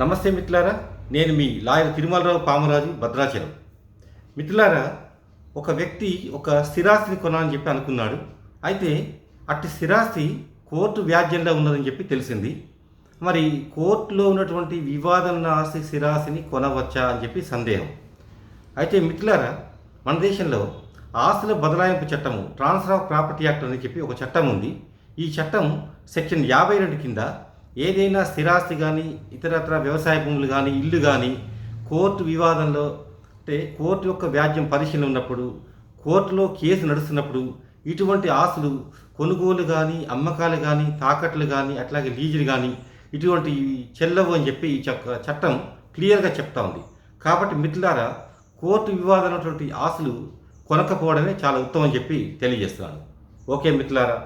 నమస్తే మిత్రులారా నేను మీ లాయర్ తిరుమలరావు పామరాజు భద్రాచలం. మిత్రులారా ఒక వ్యక్తి ఒక స్థిరాస్తిని కొనాలని చెప్పి అనుకున్నాడు. అయితే అట్టి స్థిరాస్తి కోర్టు వ్యాజ్యంలో ఉన్నదని చెప్పి తెలిసింది. మరి కోర్టులో ఉన్నటువంటి వివాదం ఆస్తి స్థిరాస్తిని కొనవచ్చా అని చెప్పి సందేహం. అయితే మిత్రులారా మన దేశంలో ఆస్తుల బదలాయింపు చట్టము ట్రాన్స్ఫర్ ఆఫ్ ప్రాపర్టీ యాక్ట్ అని చెప్పి ఒక చట్టం ఉంది. ఈ చట్టం సెక్షన్ యాభై రెండు కింద ఏదైనా స్థిరాస్తి కానీ ఇతరత్ర వ్యవసాయ భూములు కానీ ఇల్లు కానీ కోర్టు వివాదంలో అంటే కోర్టు యొక్క వ్యాజ్యం పరిశీలన ఉన్నప్పుడు కోర్టులో కేసు నడుస్తున్నప్పుడు ఇటువంటి ఆస్తులు కొనుగోలు కానీ అమ్మకాలు కానీ తాకట్లు కానీ అట్లాగే లీజులు కానీ ఇటువంటి చెల్లవు అని చెప్పి ఈ చక్క- చట్టం క్లియర్గా చెప్తా ఉంది. కాబట్టి మిత్రులారా కోర్టు వివాదమైనటువంటి ఆస్తులు కొనకపోవడమే చాలా ఉత్తమం అని చెప్పి తెలియజేస్తున్నాను. ఓకే మిత్రులారా?